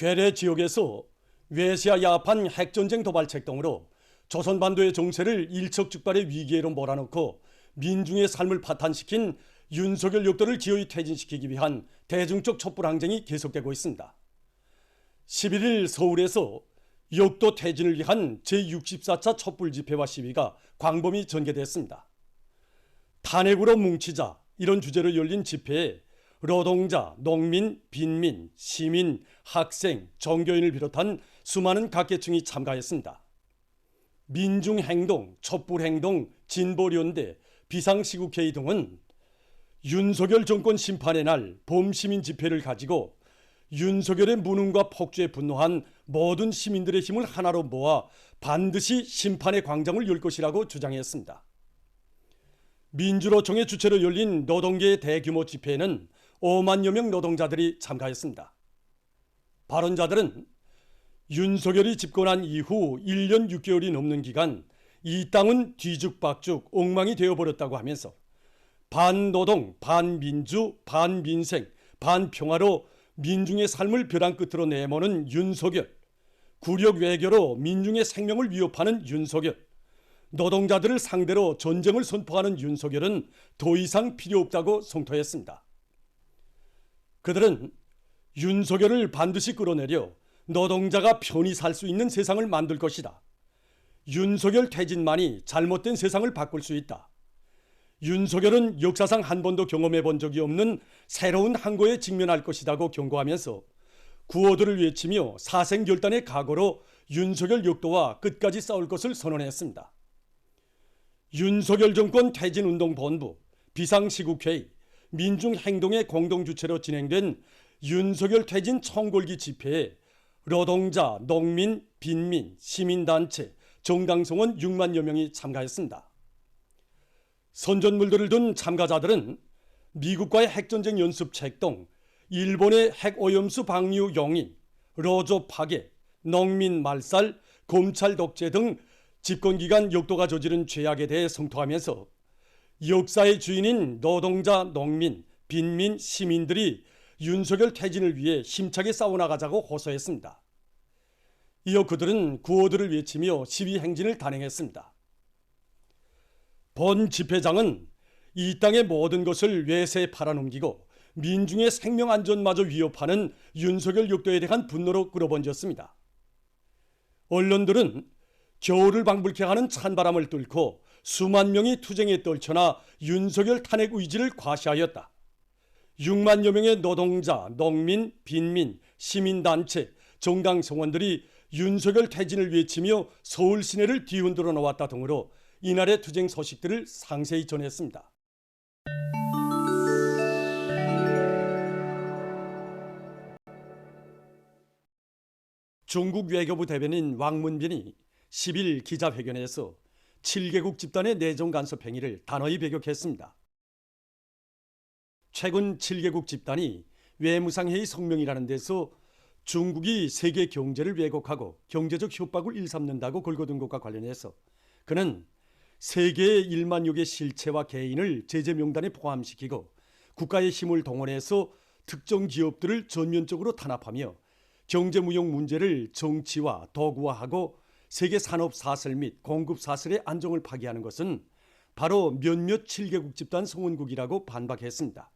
괴뢰 지역에서 외시와 야판 핵전쟁 도발책 등으로 조선 반도의 정세를 일척즉발의 위기에로 몰아넣고 민중의 삶을 파탄시킨 윤석열 역도를 기어이 퇴진시키기 위한 대중적 촛불 항쟁이 계속되고 있습니다. 11일 서울에서 역도 퇴진을 위한 제64차 촛불 집회와 시위가 광범위 전개됐습니다. 탄핵으로 뭉치자 이런 주제로 열린 집회에 노동자, 농민, 빈민, 시민, 학생, 종교인을 비롯한 수많은 각계층이 참가했습니다. 민중행동, 촛불행동, 진보련대, 비상시국회의 등은 윤석열 정권 심판의 날 봄시민 집회를 가지고 윤석열의 무능과 폭주에 분노한 모든 시민들의 힘을 하나로 모아 반드시 심판의 광장을 열 것이라고 주장했습니다. 민주노총의 주최로 열린 노동계의 대규모 집회에는 5만여 명 노동자들이 참가했습니다. 발언자들은 윤석열이 집권한 이후 1년 6개월이 넘는 기간 이 땅은 뒤죽박죽 엉망이 되어버렸다고 하면서 반노동, 반민주, 반민생, 반평화로 민중의 삶을 벼랑 끝으로 내모는 윤석열, 구력 외교로 민중의 생명을 위협하는 윤석열, 노동자들을 상대로 전쟁을 선포하는 윤석열은 더 이상 필요 없다고 성토했습니다. 그들은 윤석열을 반드시 끌어내려 노동자가 편히 살 수 있는 세상을 만들 것이다. 윤석열 퇴진만이 잘못된 세상을 바꿀 수 있다. 윤석열은 역사상 한 번도 경험해 본 적이 없는 새로운 항고에 직면할 것이라고 경고하면서 구호들을 외치며 사생결단의 각오로 윤석열 역도와 끝까지 싸울 것을 선언했습니다. 윤석열 정권 퇴진운동본부, 비상시국회의, 민중행동의 공동주최로 진행된 윤석열 퇴진 청골기 집회에 노동자, 농민, 빈민, 시민단체, 정당성원 6만여 명이 참가했습니다. 선전물들을 둔 참가자들은 미국과의 핵전쟁 연습 책동, 일본의 핵오염수 방류 용인, 로조 파괴, 농민 말살, 검찰 독재 등 집권기간 역도가 저지른 죄악에 대해 성토하면서 역사의 주인인 노동자, 농민, 빈민, 시민들이 윤석열 퇴진을 위해 힘차게 싸워나가자고 호소했습니다. 이어 그들은 구호들을 외치며 시위 행진을 단행했습니다. 본 집회장은 이 땅의 모든 것을 외세에 팔아넘기고 민중의 생명 안전마저 위협하는 윤석열 역도에 대한 분노로 끌어번졌습니다. 언론들은 겨울을 방불케 하는 찬바람을 뚫고 수만 명이 투쟁에 떨쳐나 윤석열 탄핵 의지를 과시하였다. 6만여 명의 노동자, 농민, 빈민, 시민단체, 정당 성원들이 윤석열 퇴진을 외치며 서울 시내를 뒤흔들어 놓았다 등으로 이날의 투쟁 소식들을 상세히 전했습니다. 중국 외교부 대변인 왕문빈이 10일 기자회견에서 7개국 집단의 내정 간섭 행위를 단호히 배격했습니다. 최근 7개국 집단이 외무상회의 성명이라는 데서 중국이 세계 경제를 왜곡하고 경제적 협박을 일삼는다고 걸거둔 것과 관련해서 그는 세계의 1만 여 개 실체와 개인을 제재 명단에 포함시키고 국가의 힘을 동원해서 특정 기업들을 전면적으로 탄압하며 경제 무역 문제를 정치와 도구화하고 세계 산업 사슬 및 공급 사슬의 안정을 파괴하는 것은 바로 몇몇 7개국 집단 성원국이라고 반박했습니다.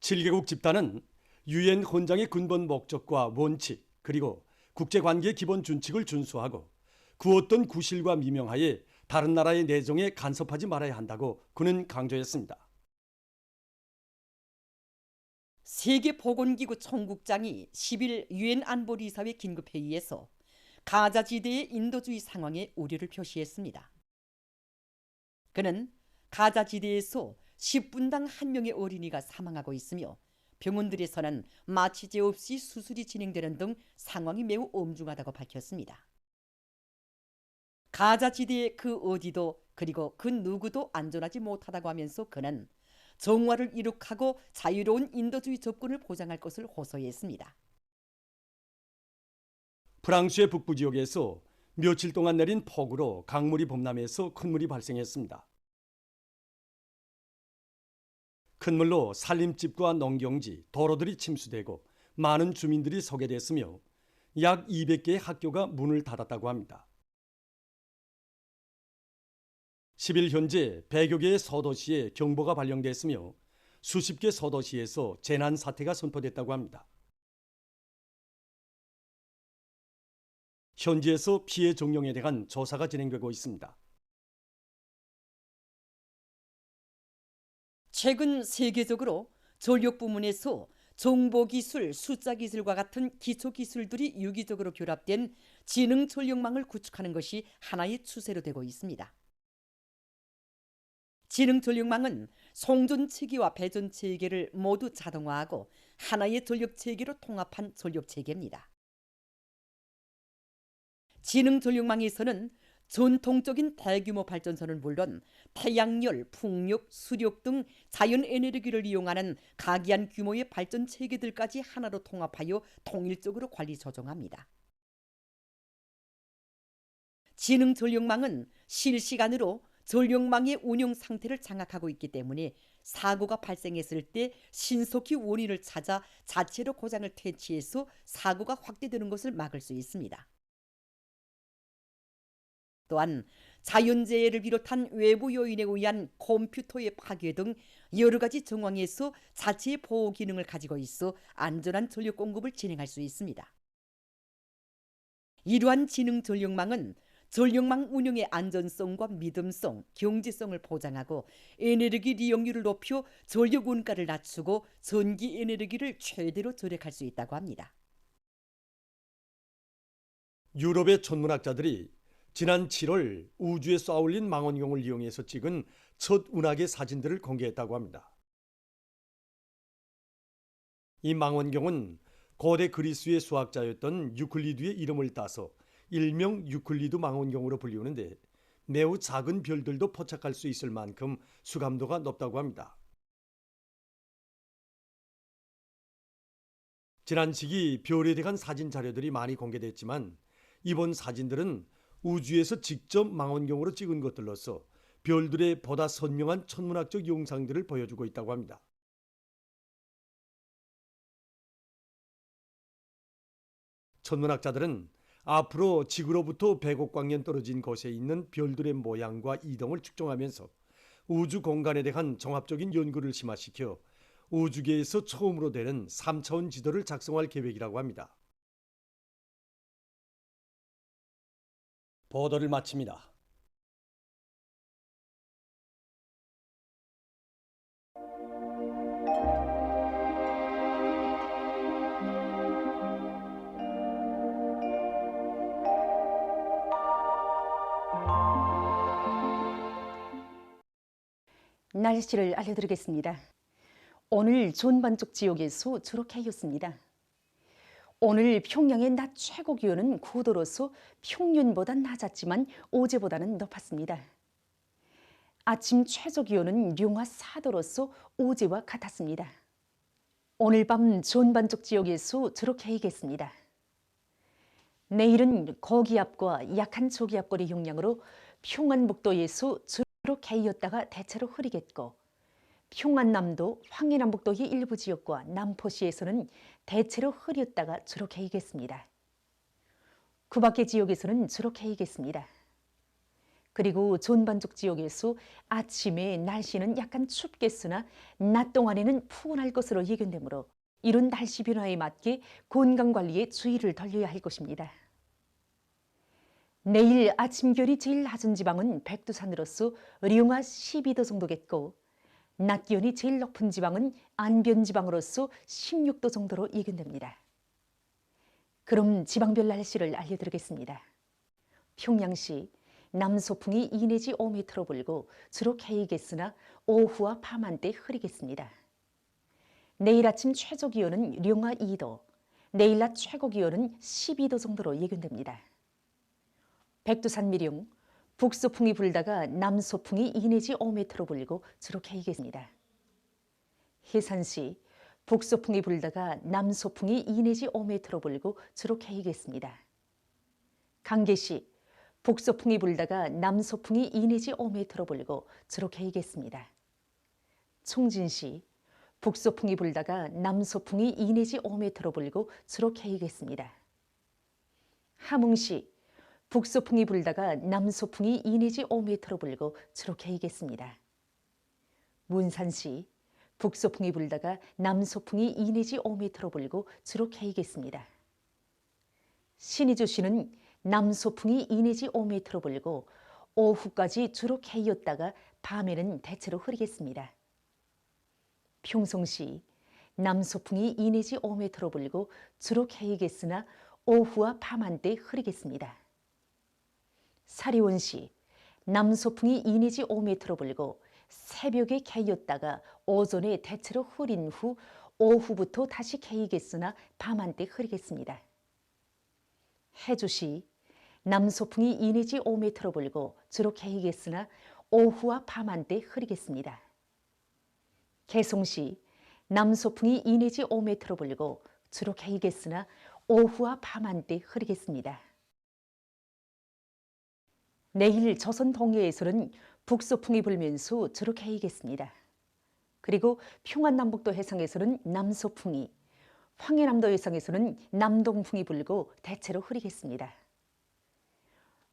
7개국 집단은 유엔 헌장의 근본 목적과 원칙 그리고 국제관계 기본 준칙을 준수하고 그 어떤 구실과 미명하에 다른 나라의 내정에 간섭하지 말아야 한다고 그는 강조했습니다. 세계보건기구 총국장이 10일 유엔 안보리사회 긴급회의에서 가자 지대의 인도주의 상황에 우려를 표시했습니다. 그는 가자 지대에서 10분당 한 명의 어린이가 사망하고 있으며 병원들에서는 마취제 없이 수술이 진행되는 등 상황이 매우 엄중하다고 밝혔습니다. 가자 지대의 그 어디도 그리고 그 누구도 안전하지 못하다고 하면서 그는 정화를 이룩하고 자유로운 인도주의 접근을 보장할 것을 호소했습니다. 프랑스의 북부 지역에서 며칠 동안 내린 폭우로 강물이 범람해서 큰 물이 발생했습니다. 큰 물로 살림집과 농경지, 도로들이 침수되고 많은 주민들이 서게 됐으며 약 200개의 학교가 문을 닫았다고 합니다. 10일 현재 100여 개의 서도시에 경보가 발령됐으며 수십 개 서도시에서 재난 사태가 선포됐다고 합니다. 현지에서 피해 종용에 대한 조사가 진행되고 있습니다. 최근 세계적으로 전력 부문에서 정보 기술, 숫자 기술과 같은 기초 기술들이 유기적으로 결합된 지능 전력망을 구축하는 것이 하나의 추세로 되고 있습니다. 지능 전력망은 송전 체계와 배전 체계를 모두 자동화하고 하나의 전력 체계로 통합한 전력 체계입니다. 지능 전력망에서는 전통적인 대규모 발전소는 물론 태양열, 풍력, 수력 등 자연 에너지를 이용하는 각이한 규모의 발전 체계들까지 하나로 통합하여 통일적으로 관리 조정합니다. 지능 전력망은 실시간으로 전력망의 운영 상태를 장악하고 있기 때문에 사고가 발생했을 때 신속히 원인을 찾아 자체로 고장을 퇴치해서 사고가 확대되는 것을 막을 수 있습니다. 또한 자연재해를 비롯한 외부 요인에 의한 컴퓨터의 파괴 등 여러 가지 정황에서 자체의 보호 기능을 가지고 있어 안전한 전력 공급을 진행할 수 있습니다. 이러한 지능 전력망은 전력망 운영의 안전성과 믿음성, 경제성을 보장하고 에너지 이용률을 높여 전력 원가를 낮추고 전기 에너지를 최대로 절약할 수 있다고 합니다. 유럽의 천문학자들이 지난 7월 우주에 쏘아올린 망원경을 이용해서 찍은 첫 운하계 사진들을 공개했다고 합니다. 이 망원경은 고대 그리스의 수학자였던 유클리드의 이름을 따서 일명 유클리드 망원경으로 불리우는데 매우 작은 별들도 포착할 수 있을 만큼 수감도가 높다고 합니다. 지난 시기 별에 대한 사진 자료들이 많이 공개됐지만 이번 사진들은 우주에서 직접 망원경으로 찍은 것들로서 별들의 보다 선명한 천문학적 영상들을 보여주고 있다고 합니다. 천문학자들은 앞으로 지구로부터 100억 광년 떨어진 곳에 있는 별들의 모양과 이동을 측정하면서 우주 공간에 대한 종합적인 연구를 심화시켜 우주계에서 처음으로 되는 3차원 지도를 작성할 계획이라고 합니다. 보도를 마칩니다. 날씨를 알려드리겠습니다. 오늘 존반쪽 지역에서 저렇게 하였습니다. 오늘 평양의 낮 최고 기온은 9도로서 평년보다 낮았지만 어제보다는 높았습니다. 아침 최저 기온은 룡화 4도로서 어제와 같았습니다. 오늘 밤 존반쪽 지역에서 저렇게 하겠습니다. 내일은 고기압과 약한 초기압골의 영향으로 평안북도에서 저렇게 하였다가 대체로 흐리겠고 평안남도, 황해남북도의 일부 지역과 남포시에서는 대체로 흐렸다가 저렇게 이겠습니다. 그 밖의 지역에서는 저렇게 이겠습니다. 그리고 존반쪽 지역에서 아침에 날씨는 약간 춥겠으나 낮 동안에는 푸근할 것으로 예견되므로 이런 날씨 변화에 맞게 건강관리에 주의를 돌려야 할 것입니다. 내일 아침 결이 제일 낮은 지방은 백두산으로서 룡화 12도 정도겠고 낮 기온이 제일 높은 지방은 안변 지방으로서 16도 정도로 예견됩니다. 그럼 지방별 날씨를 알려드리겠습니다. 평양시 남소풍이 2 내지 5m로 불고 주로 개이겠으나 오후와 밤 한때 흐리겠습니다. 내일 아침 최저 기온은 룡화 2도, 내일 낮 최고 기온은 12도 정도로 예견됩니다. 백두산 미룡, 북소풍이 불다가 남소풍이 2 내지 5m로 불고 주로 개이겠습니다. 해산시 북소풍이 불다가 남소풍이 2 내지 5m로 불고 주로 개이겠습니다. 강계시 북소풍이 불다가 남소풍이 2 내지 5m로 불고 주로 개이겠습니다. 총진시 북소풍이 불다가 남소풍이 2 내지 5m로 불고 주로 개이겠습니다. 함흥시 북소풍이 불다가 남소풍이 2 내지 5m로 불고 주로 개이겠습니다. 문산시 북소풍이 불다가 남소풍이 2 내지 5m로 불고 주로 개이겠습니다. 신의주시는 남소풍이 2 내지 5m로 불고 오후까지 주로 개이었다가 밤에는 대체로 흐리겠습니다. 평송시 남소풍이 2 내지 5m로 불고 주로 개이겠으나 오후와 밤 한때 흐리겠습니다. 사리원 시 남소풍이 2 내지 5m로 불고 새벽에 개이었다가 오전에 대체로 흐린 후 오후부터 다시 개이겠으나 밤 한때 흐리겠습니다. 해주시 남소풍이 2 내지 5m로 불고 주로 개이겠으나 오후와 밤 한때 흐리겠습니다. 개송시 남소풍이 2 내지 5m로 불고 주로 개이겠으나 오후와 밤 한때 흐리겠습니다. 내일 조선 동해에서는 북소풍이 불면서 주로 개이겠습니다. 그리고 평안남북도 해상에서는 남소풍이, 황해남도 해상에서는 남동풍이 불고 대체로 흐리겠습니다.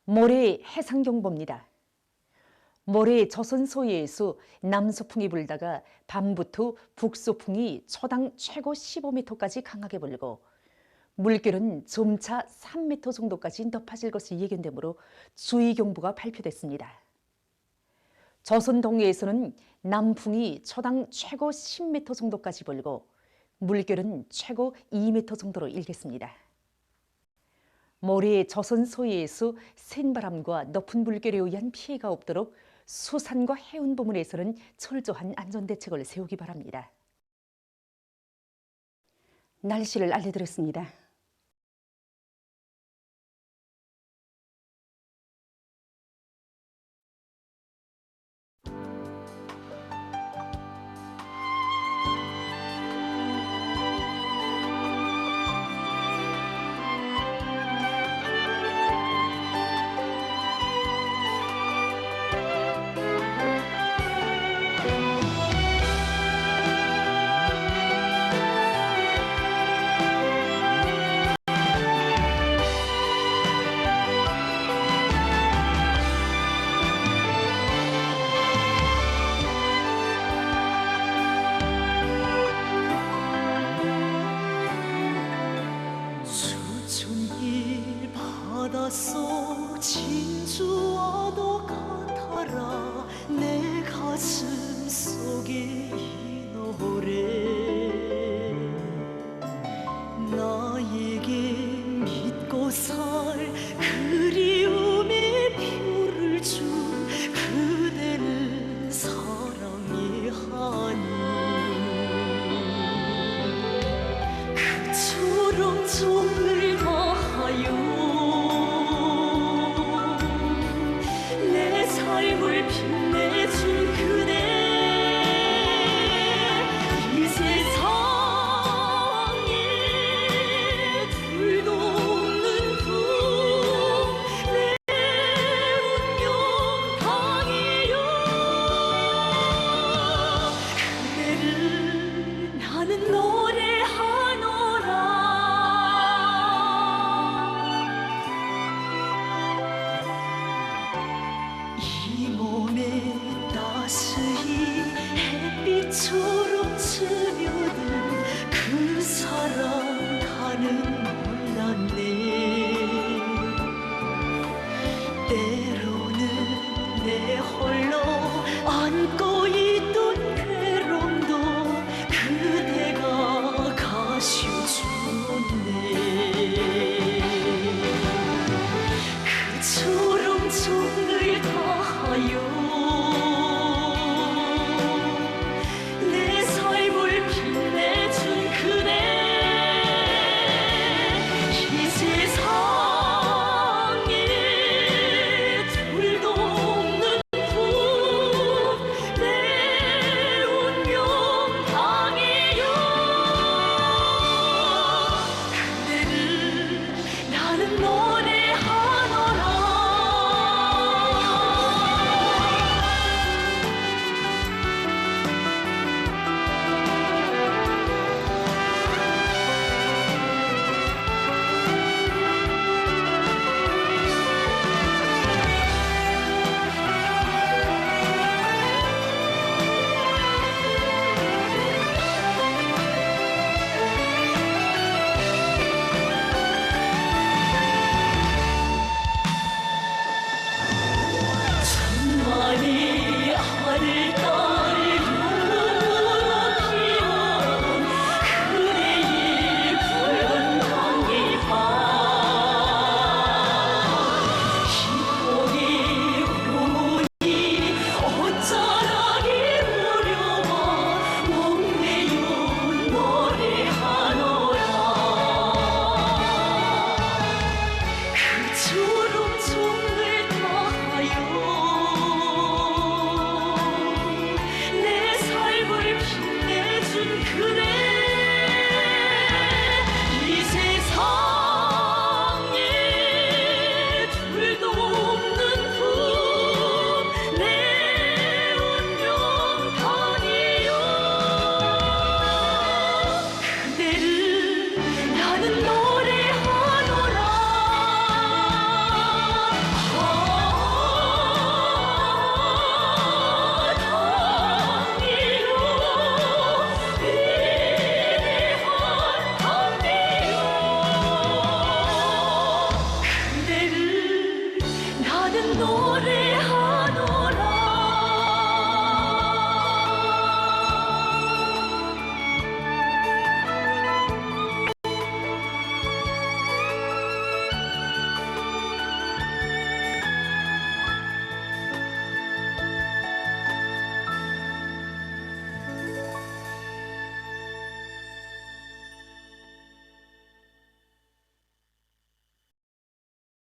모레 해상경보입니다. 모레 조선 소해에서 남소풍이 불다가 밤부터 북소풍이 초당 최고 15m까지 강하게 불고 물결은 점차 3m 정도까지 높아질 것이 예견되므로 주의경보가 발표됐습니다. 조선 동해에서는 남풍이 초당 최고 10m 정도까지 불고 물결은 최고 2m 정도로 일겠습니다. 모레 조선 소해에서 센 바람과 높은 물결에 의한 피해가 없도록 수산과 해운 부문에서는 철저한 안전 대책을 세우기 바랍니다. 날씨를 알려드렸습니다. 바닷속 진주와도 같아라. 내 가슴 속에 이 노래 나에게 믿고 살 빛처럼 스며든 그 사랑